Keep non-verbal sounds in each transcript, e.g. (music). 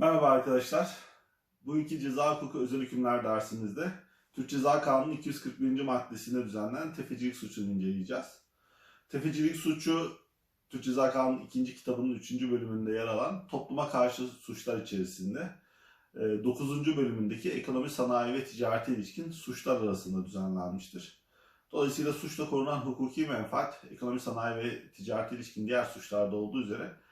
Merhaba arkadaşlar. Bu iki ceza hukuku özel hükümler dersimizde Türk Ceza Kanunu 241. maddesinde düzenlenen tefecilik suçunu inceleyeceğiz. Tefecilik suçu Türk Ceza Kanunu 2. kitabının 3. bölümünde yer alan topluma karşı suçlar içerisinde 9. bölümündeki ekonomi, sanayi ve ticarete ilişkin suçlar arasında düzenlenmiştir. Dolayısıyla suçla korunan hukuki menfaat, ekonomi, sanayi ve ticarete ilişkin diğer suçlarda olduğu üzere e,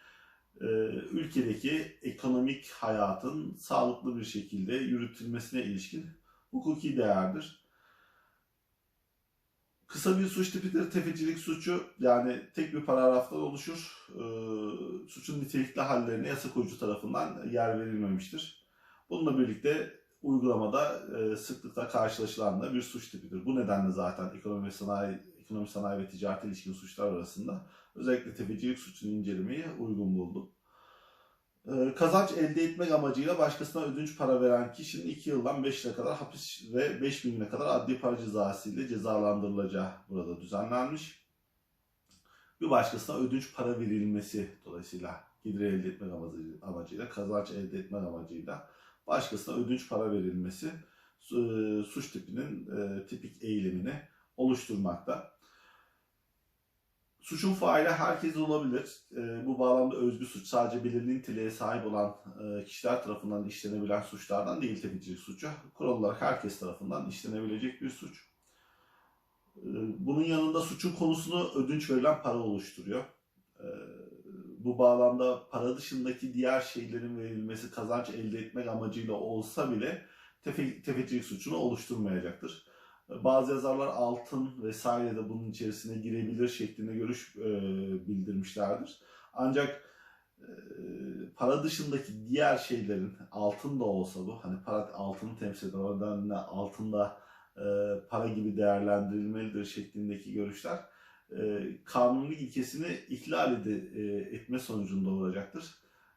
ülkedeki ekonomik hayatın sağlıklı bir şekilde yürütülmesine ilişkin hukuki değerdir. Kısa bir suç tipidir tefecilik suçu. Yani tek bir paragraftan oluşur. E, suçun nitelikli hallerine yasa koyucu tarafından yer verilmemiştir. Bununla birlikte uygulamada e, sıklıkla karşılaşılan da bir suç tipidir. Bu nedenle zaten ekonomi ve sanayi, ekonomi sanayi ve ticaret ilişkin suçlar arasında özellikle tefecilik suçunu incelemeyi uygun buldum. Ee, Kazanç elde etmek amacıyla başkasına ödünç para veren kişinin 2 yıldan 5 yıla kadar hapis ve 5 bin lira kadar adli para cezası ile cezalandırılacağı burada düzenlenmiş. Bir başkasına ödünç para verilmesi dolayısıyla gelir elde etmek amacı- amacıyla, kazanç elde etmek amacıyla başkasına ödünç para verilmesi su- suç tipinin e, tipik eylemini oluşturmakta. Suçun faili herkes olabilir. E, bu bağlamda özgü suç sadece belirli niteliğe sahip olan e, kişiler tarafından işlenebilen suçlardan değil tefecilik suçu. Kural olarak herkes tarafından işlenebilecek bir suç. E, bunun yanında suçun konusunu ödünç verilen para oluşturuyor. E, bu bağlamda para dışındaki diğer şeylerin verilmesi kazanç elde etmek amacıyla olsa bile tefe, tefecilik suçunu oluşturmayacaktır. Bazı yazarlar altın vesaire de bunun içerisine girebilir şeklinde görüş e, bildirmişlerdir. Ancak e, para dışındaki diğer şeylerin altın da olsa bu hani para altını temsil eder. O nedenle altın da e, para gibi değerlendirilmelidir şeklindeki görüşler e, kanuni ilkesini ihlal ede, e, etme sonucunda olacaktır.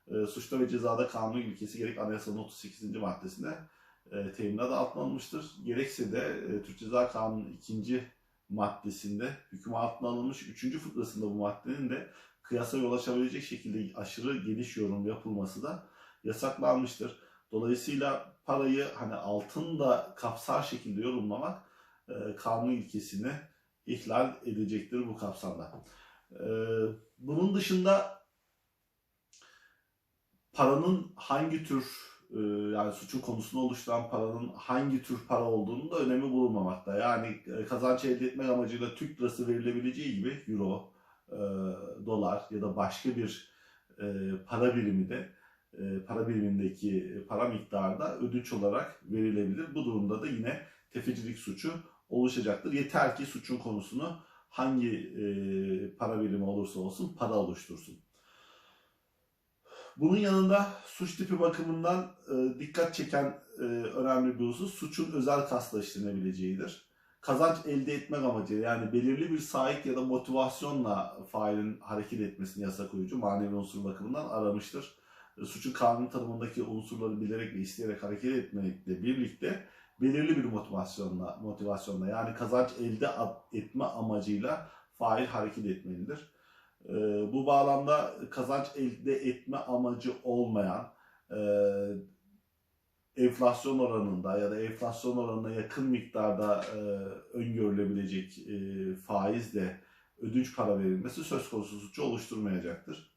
E, suçta ve cezada kanuni ilkesi gerek anayasanın 38. maddesinde e, teminat altına alınmıştır. Gerekse de e, Türk Ceza Kanunu'nun ikinci maddesinde hüküm altına alınmış. Üçüncü fıkrasında bu maddenin de kıyasa yol açabilecek şekilde aşırı geniş yorum yapılması da yasaklanmıştır. Dolayısıyla parayı hani altın da kapsar şekilde yorumlamak e, kanun ilkesini ihlal edecektir bu kapsamda. E, bunun dışında paranın hangi tür yani suçun konusunu oluşturan paranın hangi tür para olduğunu da önemi bulunmamakta. Yani e, kazanç elde etmek amacıyla Türk lirası verilebileceği gibi euro, e, dolar ya da başka bir e, para birimi de e, para birimindeki para miktarı da ödünç olarak verilebilir. Bu durumda da yine tefecilik suçu oluşacaktır. Yeter ki suçun konusunu hangi e, para birimi olursa olsun para oluştursun. Bunun yanında suç tipi bakımından e, dikkat çeken e, önemli bir husus suçun özel kasla işlenebileceğidir. Kazanç elde etmek amacıyla yani belirli bir sahip ya da motivasyonla failin hareket etmesini yasak koyucu manevi unsur bakımından aramıştır. E, suçun kanun tanımındaki unsurları bilerek ve isteyerek hareket etmekle birlikte belirli bir motivasyonla motivasyonla yani kazanç elde etme amacıyla fail hareket etmelidir. E, bu bağlamda kazanç elde etme amacı olmayan e, enflasyon oranında ya da enflasyon oranına yakın miktarda e, öngörülebilecek e, faizle ödünç para verilmesi söz konusu suçu oluşturmayacaktır.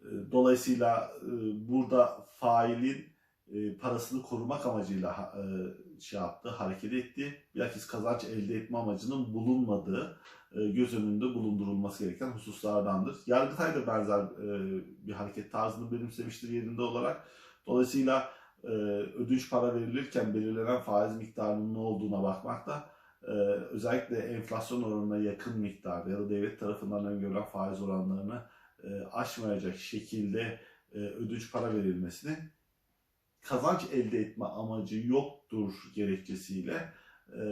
E, dolayısıyla burada failin parasını korumak amacıyla şey yaptı, hareket etti. Bilakis kazanç elde etme amacının bulunmadığı e, göz önünde bulundurulması gereken hususlardandır. Yargıtay da benzer e, bir hareket tarzını benimsemiştir yerinde olarak. Dolayısıyla e, ödünç para verilirken belirlenen faiz miktarının ne olduğuna bakmakta e, özellikle enflasyon oranına yakın miktarda ya da devlet tarafından öngörülen faiz oranlarını aşmayacak şekilde ödünç para verilmesini kazanç elde etme amacı yoktur gerekçesiyle e,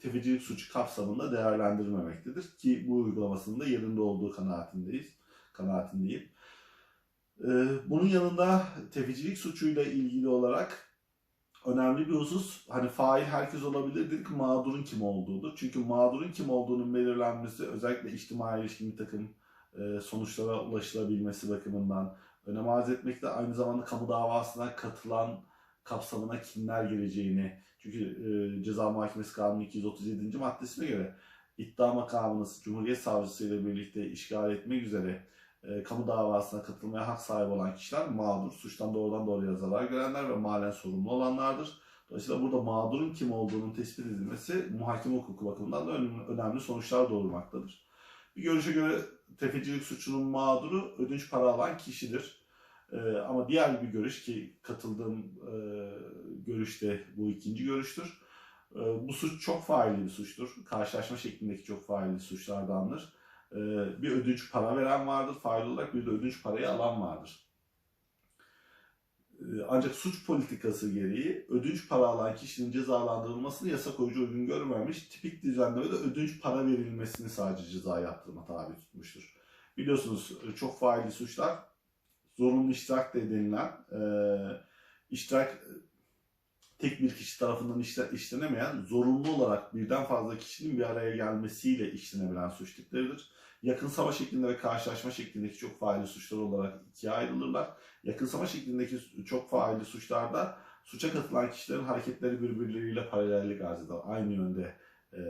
tefecilik suçu kapsamında değerlendirilmemektedir ki bu uygulamasının da yerinde olduğu kanaatindeyiz, kanaatindeyim. E, bunun yanında tefecilik suçuyla ilgili olarak önemli bir husus hani fail herkes olabilir dedik mağdurun kim olduğudur. Çünkü mağdurun kim olduğunun belirlenmesi özellikle içtimai ilişkin bir takım e, sonuçlara ulaşılabilmesi bakımından önem arz etmekte. Aynı zamanda kamu davasına katılan kapsamına kimler gireceğini, çünkü e, Ceza Muhakemesi Kanunu 237. maddesine göre iddia makamını Cumhuriyet Savcısı ile birlikte işgal etmek üzere e, kamu davasına katılmaya hak sahibi olan kişiler mağdur, suçtan doğrudan doğruya zarar görenler ve malen sorumlu olanlardır. Dolayısıyla burada mağdurun kim olduğunun tespit edilmesi muhakeme hukuku bakımından da önemli sonuçlar doğurmaktadır. Bir görüşe göre tefecilik suçunun mağduru ödünç para alan kişidir. Ee, ama diğer bir görüş ki katıldığım e, görüşte bu ikinci görüştür. E, bu suç çok failli bir suçtur. Karşılaşma şeklindeki çok failli suçlardandır. E, bir ödünç para veren vardır fail olarak bir de ödünç parayı alan vardır. E, ancak suç politikası gereği ödünç para alan kişinin cezalandırılmasını yasa koyucu uygun görmemiş. Tipik düzenlemede ödünç para verilmesini sadece ceza yaptırma tabi tutmuştur. Biliyorsunuz çok failli suçlar zorunlu iştirak de denilen e, iştirak tek bir kişi tarafından işlenemeyen zorunlu olarak birden fazla kişinin bir araya gelmesiyle işlenebilen suç tipleridir. Yakınsama şeklinde ve karşılaşma şeklindeki çok faili suçlar olarak ikiye ayrılırlar. Yakınsama şeklindeki çok faili suçlarda suça katılan kişilerin hareketleri birbirleriyle paralellik arz eder. Aynı yönde e,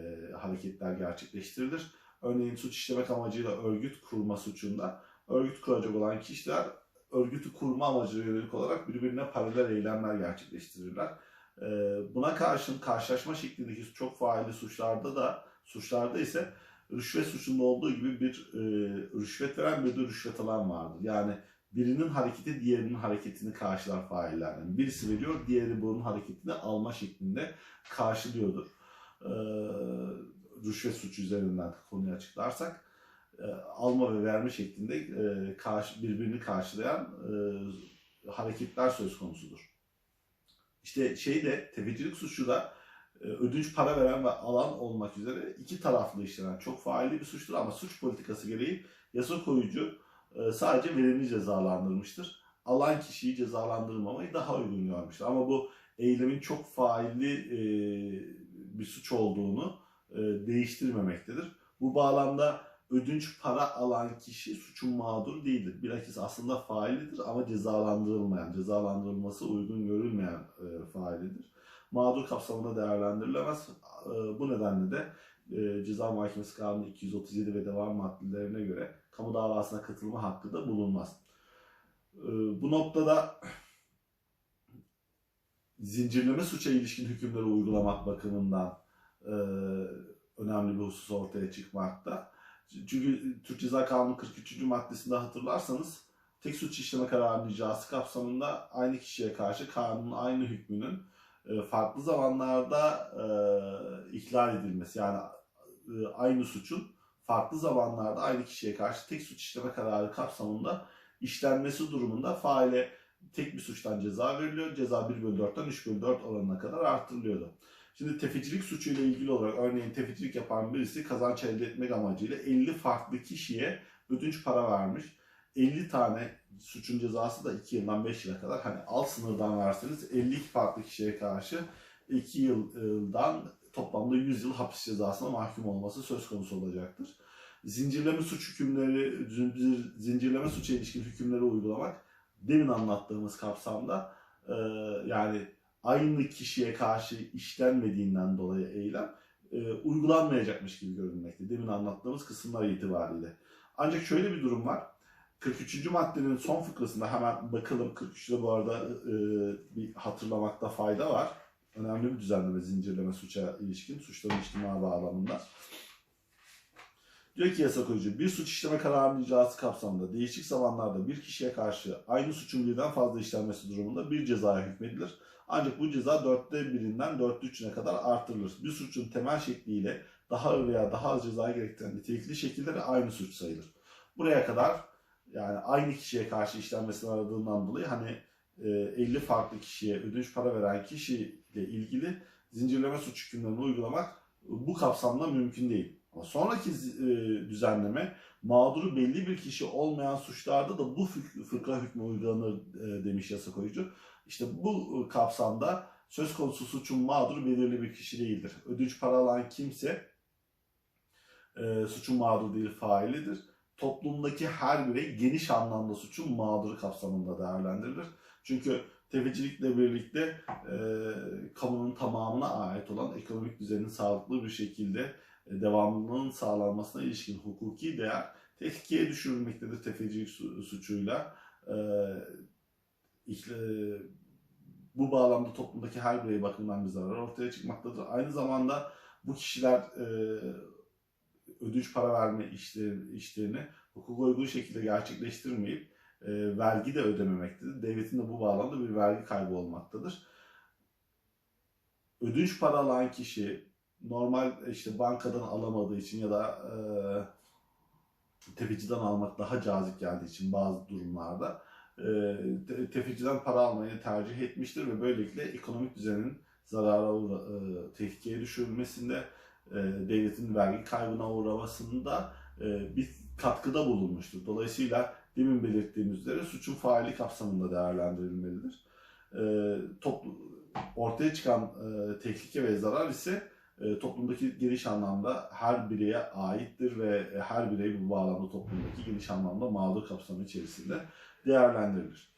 hareketler gerçekleştirilir. Örneğin suç işlemek amacıyla örgüt kurma suçunda örgüt kuracak olan kişiler örgütü kurma amacıyla yönelik olarak birbirine paralel eylemler gerçekleştirirler. Ee, buna karşın karşılaşma şeklindeki çok faili suçlarda da suçlarda ise rüşvet suçunda olduğu gibi bir e, rüşvet veren bir de rüşvet alan vardır. Yani birinin hareketi diğerinin hareketini karşılar failler. Yani birisi veriyor, diğeri bunun hareketini alma şeklinde karşılıyordur. Ee, rüşvet suçu üzerinden konuyu açıklarsak e, alma ve verme şeklinde e, birbirini karşılayan e, hareketler söz konusudur. İşte şeyde tefecilik suçu da e, ödünç para veren ve alan olmak üzere iki taraflı işlenen çok failli bir suçtur ama suç politikası gereği yasa koyucu sadece vereni cezalandırmıştır. Alan kişiyi cezalandırmamayı daha uygun görmüştür. Ama bu eylemin çok failli bir suç olduğunu değiştirmemektedir. Bu bağlamda ödünç para alan kişi suçun mağduru değildir. Bilakis aslında failidir ama cezalandırılmayan, cezalandırılması uygun görülmeyen e, failidir. Mağdur kapsamında değerlendirilemez. E, bu nedenle de e, Ceza Mahkemesi Kanunu 237 ve devam maddelerine göre kamu davasına katılma hakkı da bulunmaz. E, bu noktada zincirleme suça ilişkin hükümleri uygulamak bakımından e, önemli bir husus ortaya çıkmakta. Çünkü Türk Ceza Kanunu 43. maddesinde hatırlarsanız tek suç işleme kararının icrası kapsamında aynı kişiye karşı kanunun aynı hükmünün e, farklı zamanlarda e, ihlal edilmesi yani e, aynı suçun farklı zamanlarda aynı kişiye karşı tek suç işleme kararı kapsamında işlenmesi durumunda faile tek bir suçtan ceza veriliyor. Ceza 1 bölü 4'ten 3 bölü 4 oranına kadar arttırılıyordu. Şimdi tefecilik suçuyla ilgili olarak örneğin tefecilik yapan birisi kazanç elde etmek amacıyla 50 farklı kişiye ödünç para vermiş. 50 tane suçun cezası da 2 yıldan 5 yıla kadar hani alt sınırdan verseniz 52 farklı kişiye karşı 2 yıldan toplamda 100 yıl hapis cezasına mahkum olması söz konusu olacaktır. Zincirleme suç hükümleri, zincirleme suça ilişkin hükümleri uygulamak demin anlattığımız kapsamda yani aynı kişiye karşı işlenmediğinden dolayı eylem e, uygulanmayacakmış gibi görünmekte. Demin anlattığımız kısımlar itibariyle. Ancak şöyle bir durum var. 43. maddenin son fıkrasında hemen bakalım 43'te bu arada e, bir hatırlamakta fayda var. Önemli bir düzenleme zincirleme suça ilişkin, suçların içtima bağlamında. Diyor ki yasa koyucu, bir suç işleme kararının icrası kapsamında değişik zamanlarda bir kişiye karşı aynı suçun birden fazla işlenmesi durumunda bir cezaya hükmedilir. Ancak bu ceza dörtte birinden dörtte üçüne kadar artırılır. Bir suçun temel şekliyle daha ağır veya daha az ceza gerektiren nitelikli şekilleri aynı suç sayılır. Buraya kadar yani aynı kişiye karşı işlenmesini aradığından dolayı hani 50 e, farklı kişiye ödünç para veren kişiyle ilgili zincirleme suç hükümlerini uygulamak bu kapsamda mümkün değil. Ama sonraki e, düzenleme mağduru belli bir kişi olmayan suçlarda da bu fıkra hükmü uygulanır e, demiş yasa koyucu. İşte bu kapsamda söz konusu suçun mağduru belirli bir kişi değildir. Ödünç para alan kimse e, suçun mağduru değil failidir. toplumdaki her birey geniş anlamda suçun mağduru kapsamında değerlendirilir. Çünkü tefecilikle birlikte e, kamunun tamamına ait olan ekonomik düzenin sağlıklı bir şekilde e, devamlılığının sağlanmasına ilişkin hukuki değer tehlikeye düşürülmektedir tefecilik su- suçuyla. E, bu bağlamda toplumdaki her birey bakımından bir zarar ortaya çıkmaktadır. Aynı zamanda bu kişiler e, ödünç para verme işleri, işlerini hukuka uygun şekilde gerçekleştirmeyip e, vergi de ödememektedir. Devletin de bu bağlamda bir vergi kaybı olmaktadır. Ödünç para alan kişi normal işte bankadan alamadığı için ya da e, tefeciden almak daha cazip geldiği için bazı durumlarda e, te- tefeciden para almayı tercih etmiştir ve böylelikle ekonomik düzenin zarara uğra, e, tehlikeye düşürülmesinde e, devletin vergi kaybına uğramasında e, bir katkıda bulunmuştur. Dolayısıyla demin belirttiğimiz üzere suçun faili kapsamında değerlendirilmelidir. E, toplu, ortaya çıkan e, tehlike ve zarar ise toplumdaki geniş anlamda her bireye aittir ve her birey bu bağlamda toplumdaki geniş anlamda mağdur kapsamı içerisinde değerlendirilir.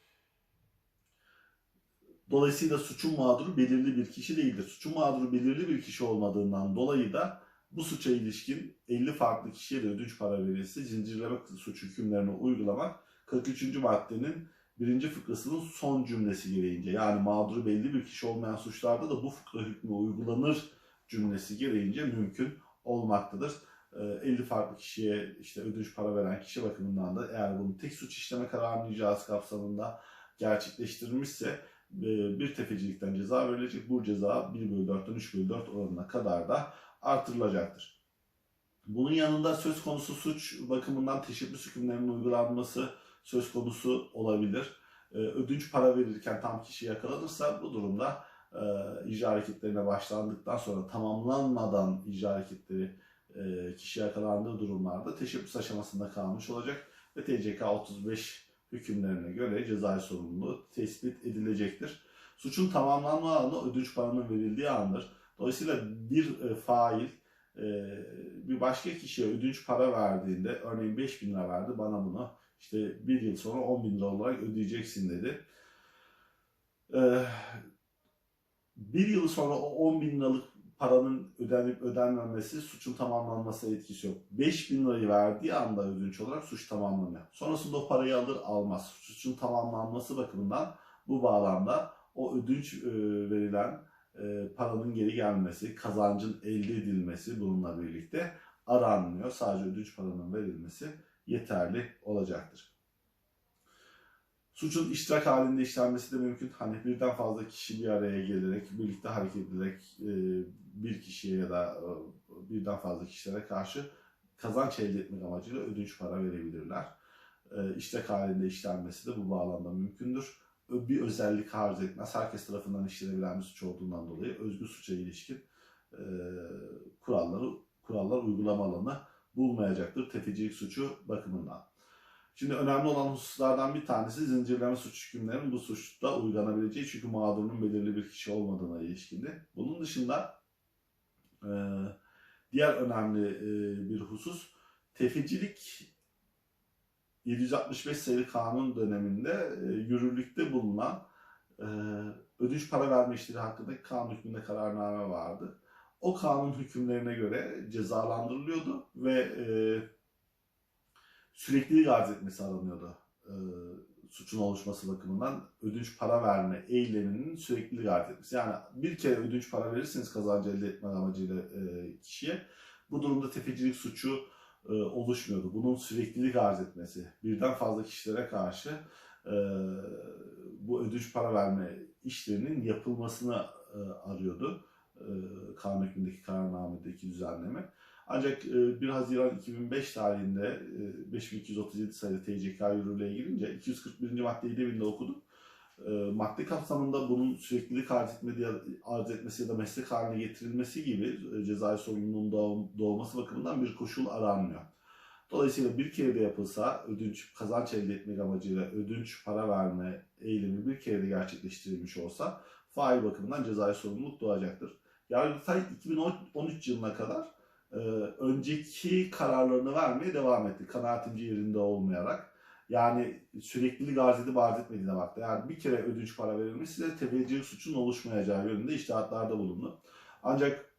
Dolayısıyla suçun mağduru belirli bir kişi değildir. Suçun mağduru belirli bir kişi olmadığından dolayı da bu suça ilişkin 50 farklı kişiye de ödünç para verilse zincirleme suç hükümlerini uygulamak 43. maddenin birinci fıkrasının son cümlesi gereğince yani mağduru belli bir kişi olmayan suçlarda da bu fıkra hükmü uygulanır cümlesi gereğince mümkün olmaktadır. Ee, 50 farklı kişiye işte ödünç para veren kişi bakımından da eğer bunu tek suç işleme kararının icrası kapsamında gerçekleştirilmişse e, bir tefecilikten ceza verilecek. Bu ceza 1 bölü 4'ten 3 bölü 4 oranına kadar da artırılacaktır. Bunun yanında söz konusu suç bakımından teşebbüs hükümlerinin uygulanması söz konusu olabilir. Ee, Ödünç para verirken tam kişi yakalanırsa bu durumda e, icra hareketlerine başlandıktan sonra tamamlanmadan icra hareketleri e, kişi yakalandığı durumlarda teşebbüs aşamasında kalmış olacak ve TCK 35 hükümlerine göre cezai sorumluluğu tespit edilecektir. Suçun tamamlanma anı ödünç paranın verildiği andır. Dolayısıyla bir e, fail e, bir başka kişiye ödünç para verdiğinde örneğin 5 bin lira verdi bana bunu işte bir yıl sonra 10 bin lira olarak ödeyeceksin dedi. E, bir yıl sonra o 10 bin liralık paranın ödenip ödenmemesi suçun tamamlanmasına etkisi yok. 5 bin lirayı verdiği anda ödünç olarak suç tamamlanıyor. Sonrasında o parayı alır almaz. Suçun tamamlanması bakımından bu bağlamda o ödünç e, verilen e, paranın geri gelmesi, kazancın elde edilmesi bununla birlikte aranmıyor. Sadece ödünç paranın verilmesi yeterli olacaktır. Suçun iştirak halinde işlenmesi de mümkün. Hani birden fazla kişi bir araya gelerek, birlikte hareket ederek e, bir kişiye ya da e, birden fazla kişilere karşı kazanç elde etmek amacıyla ödünç para verebilirler. E, halinde işlenmesi de bu bağlamda mümkündür. Bir özellik arz etmez. Herkes tarafından işlenebilen bir suç olduğundan dolayı özgür suça ilişkin e, kuralları kurallar uygulama alanı bulmayacaktır tefecilik suçu bakımından. Şimdi önemli olan hususlardan bir tanesi zincirleme suç hükümlerinin bu suçta uygulanabileceği çünkü mağdurun belirli bir kişi olmadığına ilişkindi. Bunun dışında e, diğer önemli e, bir husus tefecilik 765 sayılı kanun döneminde e, yürürlükte bulunan e, ödünç para verme işleri hakkındaki kanun hükmünde kararname vardı. O kanun hükümlerine göre cezalandırılıyordu ve e, süreklilik arz etmesi aranıyordu. E, suçun oluşması bakımından ödünç para verme eyleminin süreklilik arz etmesi. Yani bir kere ödünç para verirseniz kazancı elde etme amacıyla e, kişiye bu durumda tefecilik suçu e, oluşmuyordu. Bunun süreklilik arz etmesi, birden fazla kişilere karşı e, bu ödünç para verme işlerinin yapılmasını e, arıyordu. E, kanun hükmündeki kararnamedeki düzenleme. Ancak e, 1 Haziran 2005 tarihinde e, 5237 sayılı TCK yürürlüğe girince 241. maddeyi devinde okudum. E, madde kapsamında bunun süreklilik arz, etmedi, arz etmesi ya da meslek haline getirilmesi gibi e, cezai sorumluluğun doğ- doğması bakımından bir koşul aranmıyor. Dolayısıyla bir kere de yapılsa ödünç kazanç elde etmek amacıyla ödünç para verme eylemi bir kere de gerçekleştirilmiş olsa fail bakımından cezai sorumluluk doğacaktır. Yargıtay 2013 yılına kadar e, önceki kararlarını vermeye devam etti. Kanaatimci yerinde olmayarak. Yani süreklilik arz edip arz etmediğine baktı. Yani bir kere ödünç para verilmişse de tefecilik suçun oluşmayacağı yönünde iştihatlarda bulundu. Ancak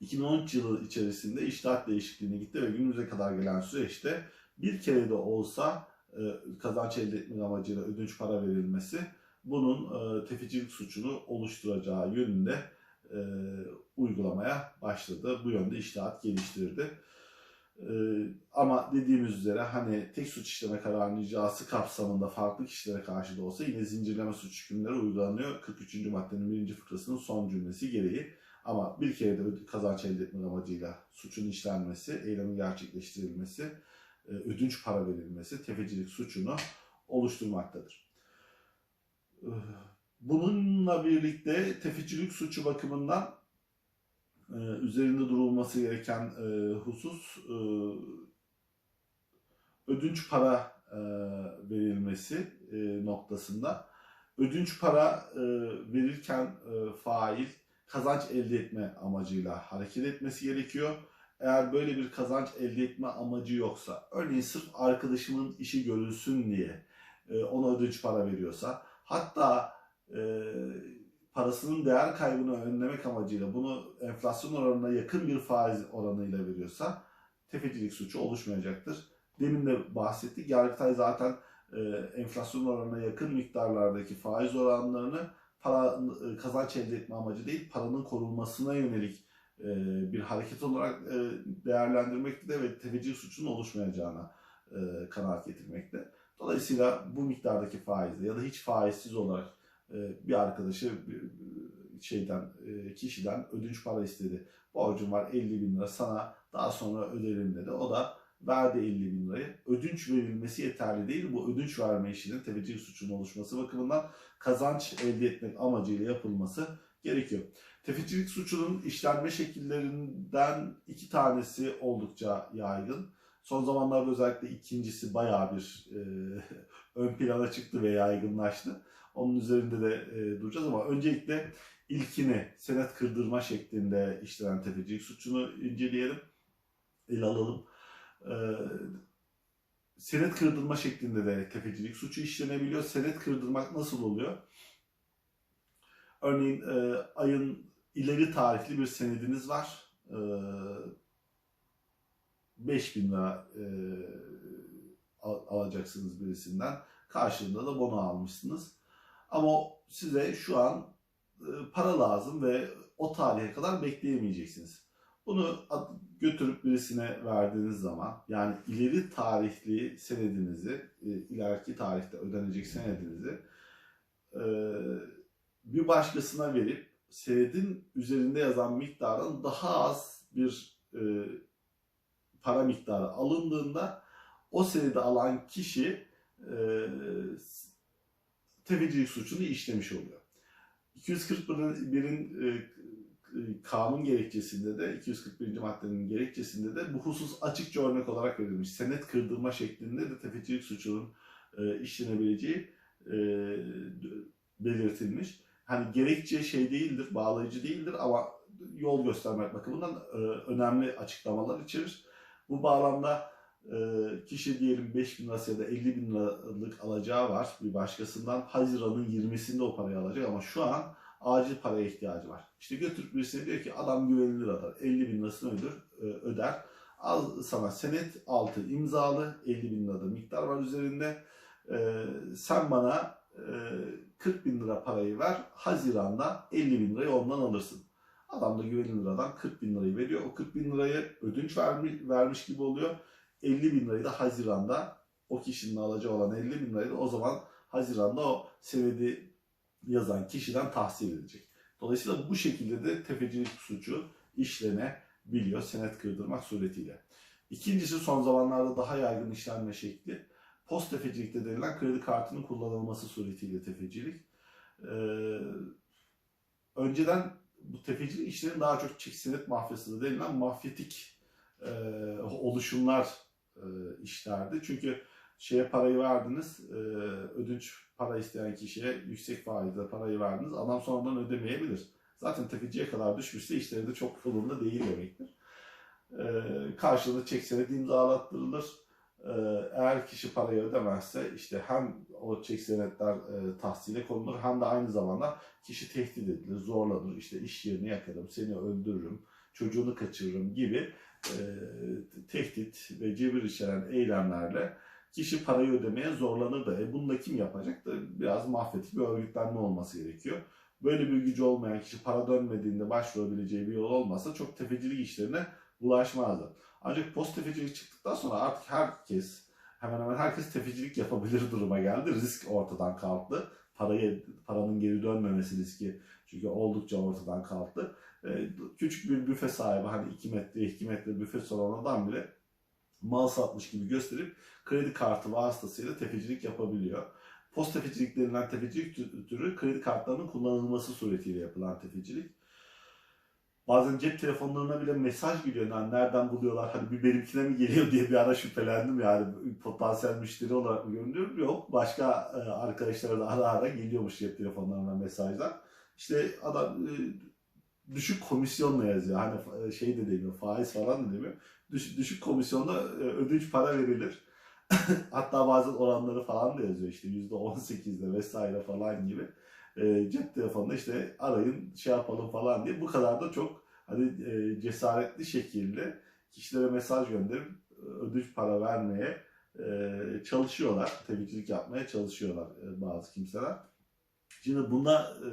2013 yılı içerisinde iştahat değişikliğine gitti ve günümüze kadar gelen süreçte bir kere de olsa e, kazanç elde etmek amacıyla ödünç para verilmesi bunun e, tefecilik suçunu oluşturacağı yönünde e, uygulamaya başladı. Bu yönde iştahat geliştirdi. E, ama dediğimiz üzere hani tek suç işleme kararının icrası kapsamında farklı kişilere karşı da olsa yine zincirleme suç hükümleri uygulanıyor. 43. maddenin birinci fıkrasının son cümlesi gereği. Ama bir kere de kazanç elde etmek amacıyla suçun işlenmesi, eylemin gerçekleştirilmesi, e, ödünç para verilmesi tefecilik suçunu oluşturmaktadır. E, bununla birlikte tefecilik suçu bakımından e, üzerinde durulması gereken husus ödünç para verilmesi noktasında. Ödünç para verirken fail kazanç elde etme amacıyla hareket etmesi gerekiyor. Eğer böyle bir kazanç elde etme amacı yoksa, örneğin sırf arkadaşımın işi görülsün diye e, ona ödünç para veriyorsa, hatta e, parasının değer kaybını önlemek amacıyla bunu enflasyon oranına yakın bir faiz oranıyla veriyorsa tefecilik suçu oluşmayacaktır. Demin de bahsettik. Yargıtay zaten e, enflasyon oranına yakın miktarlardaki faiz oranlarını para e, kazanç elde etme amacı değil, paranın korunmasına yönelik e, bir hareket olarak e, değerlendirmekte ve tefecilik suçunun oluşmayacağına kanaat getirmekte. Dolayısıyla bu miktardaki faizle ya da hiç faizsiz olarak bir arkadaşı şeyden kişiden ödünç para istedi. Borcum var 50 bin lira sana daha sonra öderim dedi. O da verdi 50 bin lirayı. Ödünç verilmesi yeterli değil. Bu ödünç verme işinin tefecilik suçunun oluşması bakımından kazanç elde etmek amacıyla yapılması gerekiyor. Tefecilik suçunun işlenme şekillerinden iki tanesi oldukça yaygın. Son zamanlarda özellikle ikincisi bayağı bir e, (laughs) ön plana çıktı ve yaygınlaştı. Onun üzerinde de e, duracağız ama öncelikle ilkini senet kırdırma şeklinde işlenen tefecilik suçunu inceleyelim, ele alalım. E, senet kırdırma şeklinde de tefecilik suçu işlenebiliyor. Senet kırdırmak nasıl oluyor? Örneğin e, ayın ileri tarihli bir senediniz var. E, 5000 lira e, alacaksınız birisinden. Karşılığında da bono almışsınız. Ama size şu an e, para lazım ve o tarihe kadar bekleyemeyeceksiniz. Bunu götürüp birisine verdiğiniz zaman yani ileri tarihli senedinizi, e, ileriki tarihte ödenecek senedinizi e, bir başkasına verip senedin üzerinde yazan miktarın daha az bir para miktarı alındığında o senedi alan kişi tefecilik suçunu işlemiş oluyor. 241'in e, kanun gerekçesinde de 241. maddenin gerekçesinde de bu husus açıkça örnek olarak verilmiş. Senet kırdırma şeklinde de tefecilik suçunun e, işlenebileceği e, belirtilmiş. Hani gerekçe şey değildir, bağlayıcı değildir ama yol göstermek bakımından e, önemli açıklamalar içerir. Bu bağlamda e, kişi diyelim 5 bin lirası ya da 50 bin liralık alacağı var bir başkasından. Haziran'ın 20'sinde o parayı alacak ama şu an acil paraya ihtiyacı var. İşte götürüp birisine diyor ki adam güvenilir adam 50 bin lirasını öder, e, öder. Al sana senet altı imzalı 50 bin lirada miktar var üzerinde. Ee, sen bana e, 40 bin lira parayı ver. Haziran'da 50 bin lirayı ondan alırsın. Adam da güvenilir adam 40 bin lirayı veriyor. O 40 bin lirayı ödünç vermiş gibi oluyor. 50 bin lirayı da Haziran'da o kişinin alacağı olan 50 bin lirayı da o zaman Haziran'da o senedi yazan kişiden tahsil edecek. Dolayısıyla bu şekilde de tefecilik suçu işlenebiliyor senet kırdırmak suretiyle. İkincisi son zamanlarda daha yaygın işlenme şekli post tefecilikte denilen kredi kartının kullanılması suretiyle tefecilik. Ee, önceden bu tefecilik işlerin daha çok çek senet mafyası denilen mafyatik e, oluşumlar e, işlerdi. Çünkü şeye parayı verdiniz, e, ödünç para isteyen kişiye yüksek faizle parayı verdiniz, adam sonradan ödemeyebilir. Zaten tefeciye kadar düşmüşse işleri de çok yolunda değil demektir. e, karşılığında çek senedi imzalattırılır. Eğer kişi parayı ödemezse işte hem o çek senetler e, tahsile konulur hem de aynı zamanda kişi tehdit edilir, zorlanır. İşte iş yerini yakarım, seni öldürürüm, çocuğunu kaçırırım gibi tehdit ve cebir içeren eylemlerle kişi parayı ödemeye zorlanır da e, bunu da kim yapacak da biraz mahvetik bir örgütlenme olması gerekiyor. Böyle bir gücü olmayan kişi para dönmediğinde başvurabileceği bir yol olmasa çok tefecilik işlerine bulaşmazdı. Ancak post tefecilik çıktıktan sonra artık herkes hemen hemen herkes tefecilik yapabilir duruma geldi. Risk ortadan kalktı. Parayı, paranın geri dönmemesi riski çünkü oldukça ortadan kalktı. Ee, küçük bir büfe sahibi hani 2 metre 2 metre büfe olan adam bile mal satmış gibi gösterip kredi kartı vasıtasıyla tefecilik yapabiliyor. Post tefecilik denilen tefecilik türü kredi kartlarının kullanılması suretiyle yapılan tefecilik. Bazen cep telefonlarına bile mesaj geliyor. Yani nereden buluyorlar? Hani bir benimkine mi geliyor diye bir ara şüphelendim yani. Potansiyel müşteri olarak mı görünüyorum? Yok. Başka arkadaşlara da ara ara geliyormuş cep telefonlarına mesajlar. İşte adam düşük komisyonla yazıyor. Hani şey de demiyor, faiz falan da demiyor. Düşük, düşük komisyonla ödünç para verilir. (laughs) Hatta bazen oranları falan da yazıyor işte %18'de vesaire falan gibi. E, cep telefonunda işte arayın şey yapalım falan diye bu kadar da çok hani e, cesaretli şekilde kişilere mesaj gönderip ödünç para vermeye e, çalışıyorlar. Tebrik yapmaya çalışıyorlar e, bazı kimseler. Şimdi bunda e,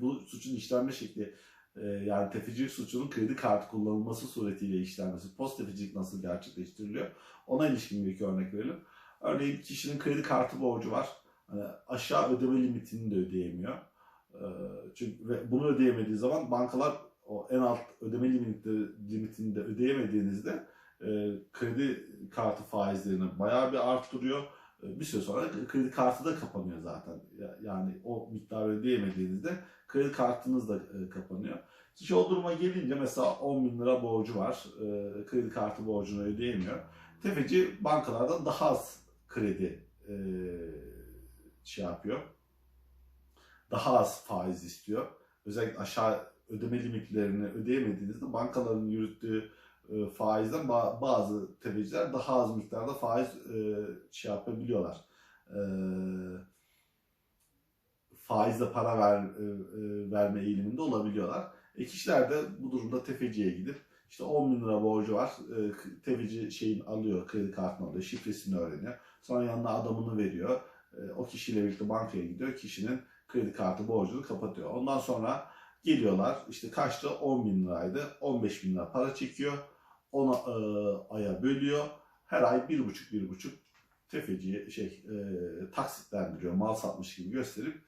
bu suçun işlenme şekli e, yani tefecilik suçunun kredi kartı kullanılması suretiyle işlenmesi, post tefecilik nasıl gerçekleştiriliyor ona ilişkin bir iki örnek verelim. Örneğin kişinin kredi kartı borcu var. Hani aşağı ödeme limitini de ödeyemiyor. E, çünkü ve bunu ödeyemediği zaman bankalar o en alt ödeme limitini de ödeyemediğinizde e, kredi kartı faizlerini bayağı bir arttırıyor bir süre sonra kredi kartı da kapanıyor zaten. Yani o miktarı ödeyemediğinizde kredi kartınız da e, kapanıyor. Kişi o duruma gelince mesela 10 bin lira borcu var. E, kredi kartı borcunu ödeyemiyor. Tefeci bankalardan daha az kredi e, şey yapıyor. Daha az faiz istiyor. Özellikle aşağı ödeme limitlerini ödeyemediğinizde bankaların yürüttüğü faizden bazı tefeciler daha az miktarda faiz şey yapabiliyorlar. E, faizle para ver, verme eğiliminde olabiliyorlar. E kişiler de bu durumda tefeciye gidip işte 10 bin lira borcu var. tefeci şeyin alıyor, kredi kartını alıyor, şifresini öğreniyor. Sonra yanına adamını veriyor. o kişiyle birlikte bankaya gidiyor. Kişinin kredi kartı borcunu kapatıyor. Ondan sonra geliyorlar işte kaçtı 10 bin liraydı 15 bin lira para çekiyor ona e, aya bölüyor. Her ay bir buçuk bir buçuk tefeciye şey e, taksitlendiriyor. Mal satmış gibi gösterip e,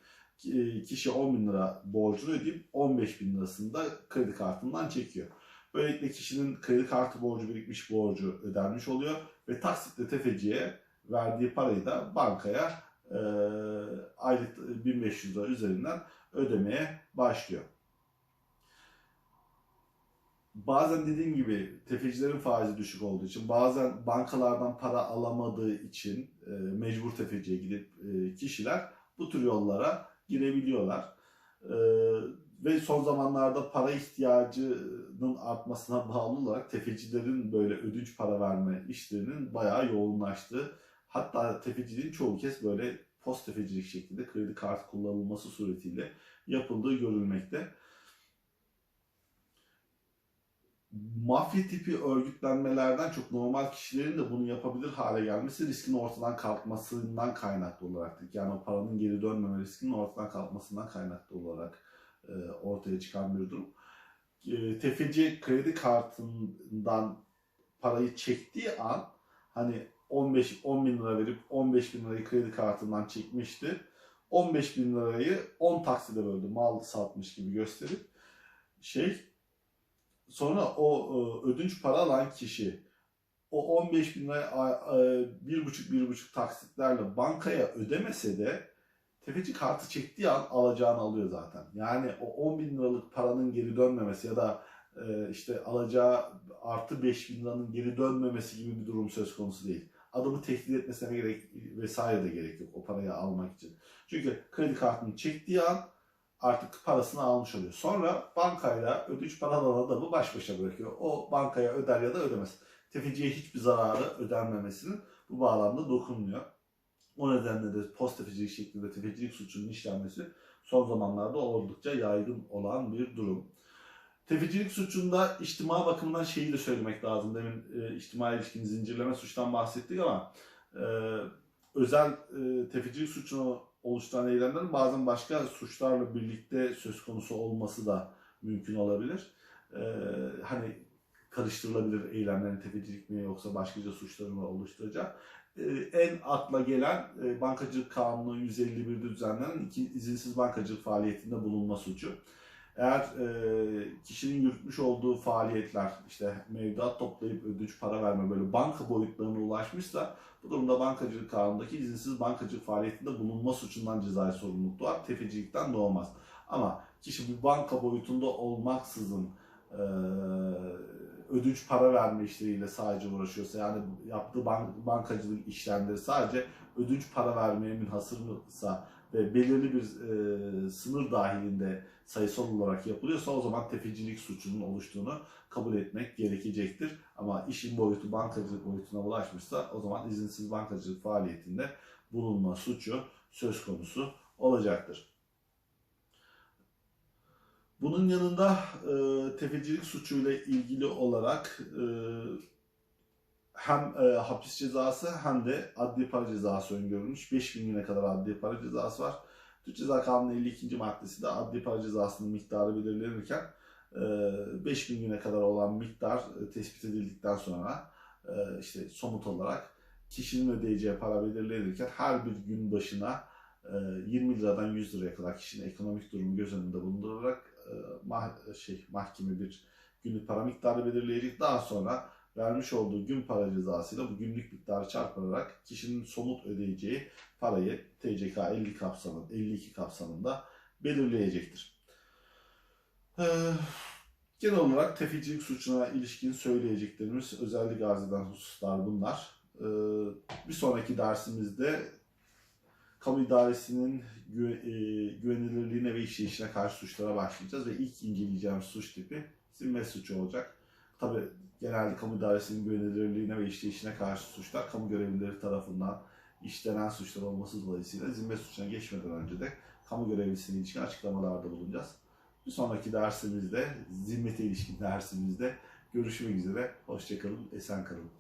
kişi 10 bin lira borcunu ödeyip 15 bin lirasını da kredi kartından çekiyor. Böylelikle kişinin kredi kartı borcu birikmiş borcu ödenmiş oluyor ve taksitle tefeciye verdiği parayı da bankaya e, aylık 1500 lira üzerinden ödemeye başlıyor bazen dediğim gibi tefecilerin faizi düşük olduğu için, bazen bankalardan para alamadığı için e, mecbur tefeciye gidip e, kişiler bu tür yollara girebiliyorlar. E, ve son zamanlarda para ihtiyacının artmasına bağlı olarak tefecilerin böyle ödünç para verme işlerinin bayağı yoğunlaştığı, hatta tefeciliğin çoğu kez böyle post tefecilik şeklinde kredi kartı kullanılması suretiyle yapıldığı görülmekte mafya tipi örgütlenmelerden çok normal kişilerin de bunu yapabilir hale gelmesi riskin ortadan kalkmasından kaynaklı olarak yani o paranın geri dönmeme riskinin ortadan kalkmasından kaynaklı olarak e, ortaya çıkan bir durum. E, tefeci kredi kartından parayı çektiği an hani 15 10 bin lira verip 15 bin lirayı kredi kartından çekmişti. 15 bin lirayı 10 takside böldü mal satmış gibi gösterip şey Sonra o e, ödünç para alan kişi o 15 bin lira bir buçuk bir buçuk taksitlerle bankaya ödemese de tefeci kartı çektiği an alacağını alıyor zaten. Yani o 10 bin liralık paranın geri dönmemesi ya da e, işte alacağı artı 5 bin liranın geri dönmemesi gibi bir durum söz konusu değil. Adamı tehdit etmesine gerek vesaire de gerek yok o parayı almak için. Çünkü kredi kartını çektiği an artık parasını almış oluyor. Sonra bankayla ödünç para alan adamı baş başa bırakıyor. O bankaya öder ya da ödemez. Tefeciye hiçbir zararı ödenmemesinin bu bağlamda dokunmuyor. O nedenle de post tefecilik şeklinde tefecilik suçunun işlenmesi son zamanlarda oldukça yaygın olan bir durum. Tefecilik suçunda içtima bakımından şeyi de söylemek lazım. Demin e, içtima ilişkin zincirleme suçtan bahsettik ama e, özel e, tefecilik suçunu oluşturan eylemlerin bazen başka suçlarla birlikte söz konusu olması da mümkün olabilir. E, hani karıştırılabilir eylemlerin tefecilik mi yoksa başkaca suçları mı oluşturacağı. E, en akla gelen e, bankacılık kanunu 151'de düzenlenen iki izinsiz bankacılık faaliyetinde bulunma suçu. Eğer e, kişinin yürütmüş olduğu faaliyetler işte mevduat toplayıp ödünç para verme böyle banka boyutlarına ulaşmışsa bu durumda bankacılık kanunundaki izinsiz bankacılık faaliyetinde bulunma suçundan cezai sorumluluk doğar. Tefecilikten doğmaz. Ama kişi bir banka boyutunda olmaksızın e, ödünç para verme işleriyle sadece uğraşıyorsa yani yaptığı bank, bankacılık işlemleri sadece ödünç para vermeye münhasırsa ve belirli bir e, sınır dahilinde sayısal olarak yapılıyorsa o zaman tefecilik suçunun oluştuğunu kabul etmek gerekecektir. Ama işin boyutu bankacılık boyutuna ulaşmışsa o zaman izinsiz bankacılık faaliyetinde bulunma suçu söz konusu olacaktır. Bunun yanında e, tefecilik suçuyla ilgili olarak e, hem e, hapis cezası hem de adli para cezası öngörülmüş. 5000 güne kadar adli para cezası var. Türk Ceza Kanunu 52. maddesinde adli para cezasının miktarı belirlenirken e, 5000 güne kadar olan miktar e, tespit edildikten sonra e, işte somut olarak kişinin ödeyeceği para belirlenirken her bir gün başına e, 20 liradan 100 liraya kadar kişinin ekonomik durumu göz önünde bulundurarak e, mah- şey mahkeme bir günlük para miktarı belirleyecek. Daha sonra vermiş olduğu gün para cezasıyla bu günlük miktarı çarpılarak kişinin somut ödeyeceği parayı TCK 50 kapsamında, 52 kapsamında belirleyecektir. Ee, genel olarak tefecilik suçuna ilişkin söyleyeceklerimiz özellikle arz eden hususlar bunlar. Ee, bir sonraki dersimizde kamu idaresinin güve- e, güvenilirliğine ve işleyişine karşı suçlara başlayacağız ve ilk inceleyeceğimiz suç tipi zimmet suçu olacak. Tabi genelde kamu idaresinin güvenilirliğine ve işleyişine karşı suçlar kamu görevlileri tarafından işlenen suçlar olması dolayısıyla zimmet suçuna geçmeden önce de kamu görevlisine ilişkin açıklamalarda bulunacağız. Bir sonraki dersimizde, zimmete ilişkin dersimizde görüşmek üzere. Hoşçakalın, esen kalın.